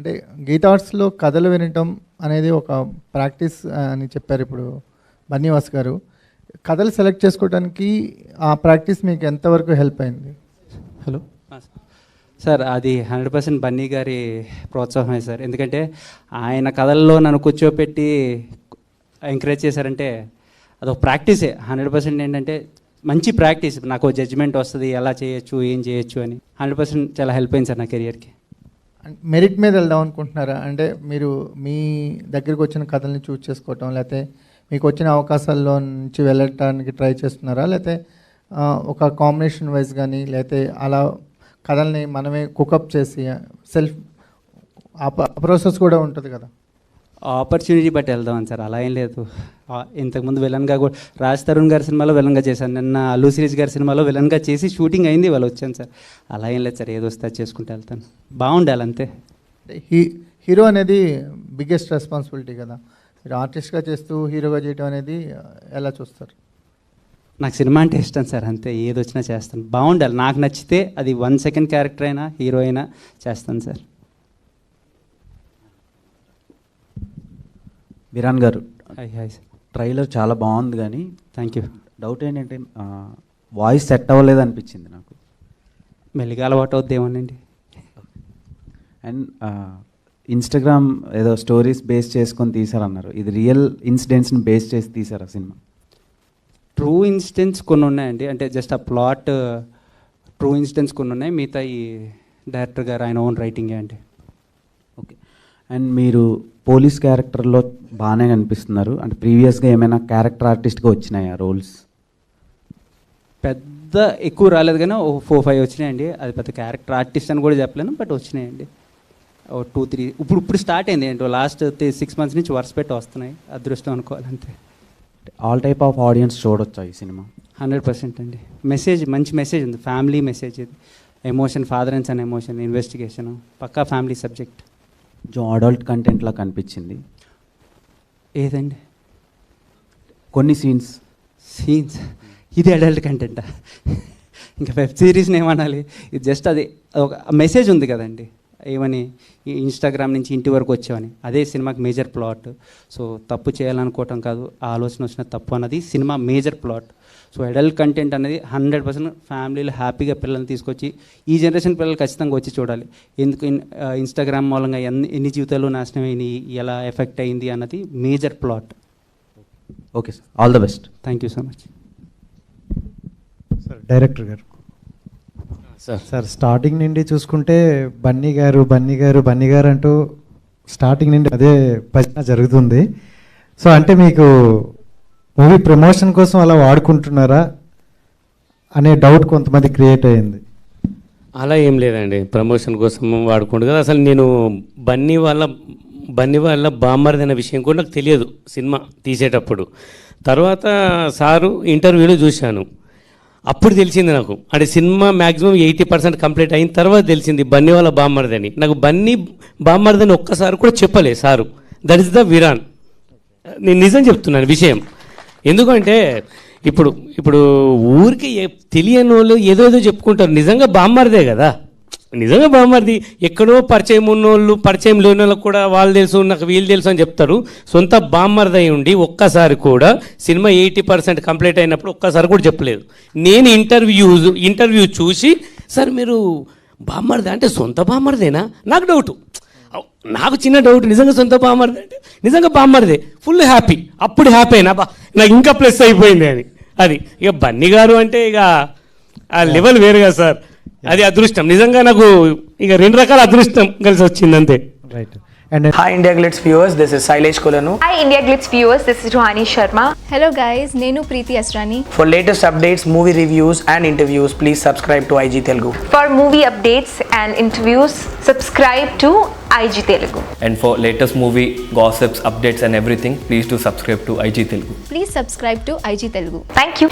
అంటే గీతార్ట్స్లో కథలు వినటం అనేది ఒక ప్రాక్టీస్ అని చెప్పారు ఇప్పుడు బన్నీవాస్ గారు కథలు సెలెక్ట్ చేసుకోవడానికి ఆ ప్రాక్టీస్ మీకు ఎంతవరకు హెల్ప్ అయింది హలో సార్ అది హండ్రెడ్ పర్సెంట్ బన్నీ గారి ప్రోత్సాహమే సార్ ఎందుకంటే ఆయన కథల్లో నన్ను కూర్చోపెట్టి ఎంకరేజ్ చేశారంటే అదొక ప్రాక్టీసే హండ్రెడ్ పర్సెంట్ ఏంటంటే మంచి ప్రాక్టీస్ నాకు జడ్జిమెంట్ వస్తుంది ఎలా చేయొచ్చు ఏం చేయొచ్చు అని హండ్రెడ్ పర్సెంట్ చాలా హెల్ప్ అయింది సార్ నా కెరియర్కి మెరిట్ మీద వెళ్దాం అనుకుంటున్నారా అంటే మీరు మీ దగ్గరికి వచ్చిన కథల్ని చూస్ చేసుకోవటం లేకపోతే మీకు వచ్చిన అవకాశాల్లో నుంచి వెళ్ళటానికి ట్రై చేస్తున్నారా లేకపోతే ఒక కాంబినేషన్ వైజ్ కానీ లేకపోతే అలా కథల్ని మనమే కుకప్ చేసి సెల్ఫ్ ఆ ప్రాసెస్ కూడా ఉంటుంది కదా ఆపర్చునిటీ బట్టి వెళ్దామని సార్ అలా ఏం లేదు ఇంతకుముందు విలన్గా కూడా రాజ్ తరుణ్ గారి సినిమాలో విలన్గా చేశాను నిన్న అల్లు సిరీస్ గారి సినిమాలో విలన్గా చేసి షూటింగ్ అయింది వాళ్ళు వచ్చాను సార్ అలా ఏం లేదు సార్ ఏదో వస్తే చేసుకుంటూ వెళ్తాను బాగుండాలి అంతే హీ హీరో అనేది బిగ్గెస్ట్ రెస్పాన్సిబిలిటీ కదా మీరు ఆర్టిస్ట్గా చేస్తూ హీరోగా చేయడం అనేది ఎలా చూస్తారు నాకు సినిమా అంటే ఇష్టం సార్ అంతే ఏదొచ్చినా చేస్తాను బాగుండాలి నాకు నచ్చితే అది వన్ సెకండ్ క్యారెక్టర్ అయినా హీరో అయినా చేస్తాను సార్ బిరాన్ గారు ట్రైలర్ చాలా బాగుంది కానీ థ్యాంక్ యూ డౌట్ ఏంటంటే వాయిస్ సెట్ అవ్వలేదు అనిపించింది నాకు మెల్లిగా అలవాటు అవుద్దేమోనండి అండ్ ఇన్స్టాగ్రామ్ ఏదో స్టోరీస్ బేస్ చేసుకొని తీసారన్నారు ఇది రియల్ ఇన్సిడెంట్స్ని బేస్ చేసి ఆ సినిమా ట్రూ ఇన్సిడెంట్స్ కొన్ని ఉన్నాయండి అంటే జస్ట్ ఆ ప్లాట్ ట్రూ ఇన్సిడెంట్స్ కొన్ని ఉన్నాయి మిగతా ఈ డైరెక్టర్ గారు ఆయన ఓన్ రైటింగే అండి ఓకే అండ్ మీరు పోలీస్ క్యారెక్టర్లో బాగానే కనిపిస్తున్నారు అంటే ప్రీవియస్గా ఏమైనా క్యారెక్టర్ ఆర్టిస్ట్గా వచ్చినాయా రోల్స్ పెద్ద ఎక్కువ రాలేదు కానీ ఓ ఫోర్ ఫైవ్ వచ్చినాయండి అది పెద్ద క్యారెక్టర్ ఆర్టిస్ట్ అని కూడా చెప్పలేను బట్ వచ్చినాయండి ఓ టూ త్రీ ఇప్పుడు ఇప్పుడు స్టార్ట్ అయింది ఏంటో లాస్ట్ సిక్స్ మంత్స్ నుంచి వర్స్ పెట్టి వస్తున్నాయి అదృష్టం అనుకోవాలంటే ఆల్ టైప్ ఆఫ్ ఆడియన్స్ చూడొచ్చా ఈ సినిమా హండ్రెడ్ పర్సెంట్ అండి మెసేజ్ మంచి మెసేజ్ ఉంది ఫ్యామిలీ మెసేజ్ ఇది emotion father and son emotion investigation Pakka family subject కొంచెం అడల్ట్ కంటెంట్లా కనిపించింది ఏదండి కొన్ని సీన్స్ సీన్స్ ఇది అడల్ట్ కంటెంటా ఇంకా వెబ్ సిరీస్ని ఏమనాలి ఇది జస్ట్ అది ఒక మెసేజ్ ఉంది కదండి ఏమని ఇన్స్టాగ్రామ్ నుంచి ఇంటి వరకు వచ్చామని అదే సినిమాకి మేజర్ ప్లాట్ సో తప్పు చేయాలనుకోవటం కాదు ఆలోచన వచ్చిన తప్పు అన్నది cinema major plot so adult content అనేది హండ్రెడ్ పర్సెంట్ ఫ్యామిలీలో హ్యాపీగా పిల్లల్ని తీసుకొచ్చి ఈ జనరేషన్ పిల్లలు ఖచ్చితంగా వచ్చి చూడాలి ఎందుకు ఇన్స్టాగ్రామ్ మూలంగా ఎన్ని ఎన్ని జీవితాలు నాశనం అయినాయి ఎలా ఎఫెక్ట్ అయింది అన్నది major plot okay sir all the best thank you so much sir director గారు సార్ సార్ స్టార్టింగ్ నుండి చూసుకుంటే బన్నీ గారు బన్నీ గారు బన్నీ గారు అంటూ స్టార్టింగ్ నుండి అదే భజన జరుగుతుంది సో అంటే మీకు మూవీ ప్రమోషన్ కోసం అలా వాడుకుంటున్నారా అనే డౌట్ కొంతమంది క్రియేట్ అయింది అలా ఏం లేదండి ప్రమోషన్ కోసం వాడుకుంటు కదా అసలు నేను బన్నీ వాళ్ళ బన్నీ వాళ్ళ బామ్మర్ది అనే విషయం కూడా నాకు తెలియదు సినిమా తీసేటప్పుడు తర్వాత సారు ఇంటర్వ్యూలో చూశాను అప్పుడు తెలిసింది నాకు అంటే cinema maximum eighty percent complete అయిన తర్వాత తెలిసింది బన్నీ వాళ్ళ బామ్మర్దని నాకు బన్నీ బామ్మర్దని ఒక్కసారి కూడా చెప్పలే sir that is the Viraan నేను నిజం చెప్తున్నాను విషయం ఎందుకంటే ఇప్పుడు ఇప్పుడు ఊరికి తెలియని వాళ్ళు ఏదో ఏదో చెప్పుకుంటారు నిజంగా బామ్మర్దే కదా నిజంగా బామ్మర్ది ఎక్కడో పరిచయం ఉన్నోళ్ళు పరిచయం లేని వాళ్ళకి కూడా వాళ్ళు తెలుసు నాకు వీళ్ళు తెలుసు అని చెప్తారు సొంత బామ్మర్దై ఉండి ఒక్కసారి కూడా సినిమా ఎయిటీ పర్సెంట్ కంప్లీట్ అయినప్పుడు ఒక్కసారి కూడా చెప్పలేదు నేను ఇంటర్వ్యూ ఇంటర్వ్యూ చూసి సార్ మీరు బామ్మర్దా అంటే సొంత బామ్మర్దేనా నాకు డౌటు నాకు చిన్న డౌట్ నిజంగా సొంత బామ్మర్ది అంటే నిజంగా బామ్మర్దే ఫుల్ హ్యాపీ అప్పుడు హ్యాపీ అయినా బా నాకు ఇంకా ప్లస్ అయిపోయింది అని అది ఇక బన్నీ గారు అంటే ఇక ఆ లెవెల్ వేరుగా సార్ అది అదృష్టం నిజంగా నాకు ఇక రెండు రకాల అదృష్టం కలిసి వచ్చింది అంతే right And hi India Glitz viewers this is Sailesh Kolanu Hi India Glitz viewers this is Rohani Sharma hello guys నేను Preethi Asrani for latest updates movie reviews and interviews please subscribe to IG Telugu For movie updates and interviews subscribe to IG Telugu. And for latest movie gossips, updates and everything, please do subscribe to IG Telugu. Please subscribe to IG Telugu. Thank you.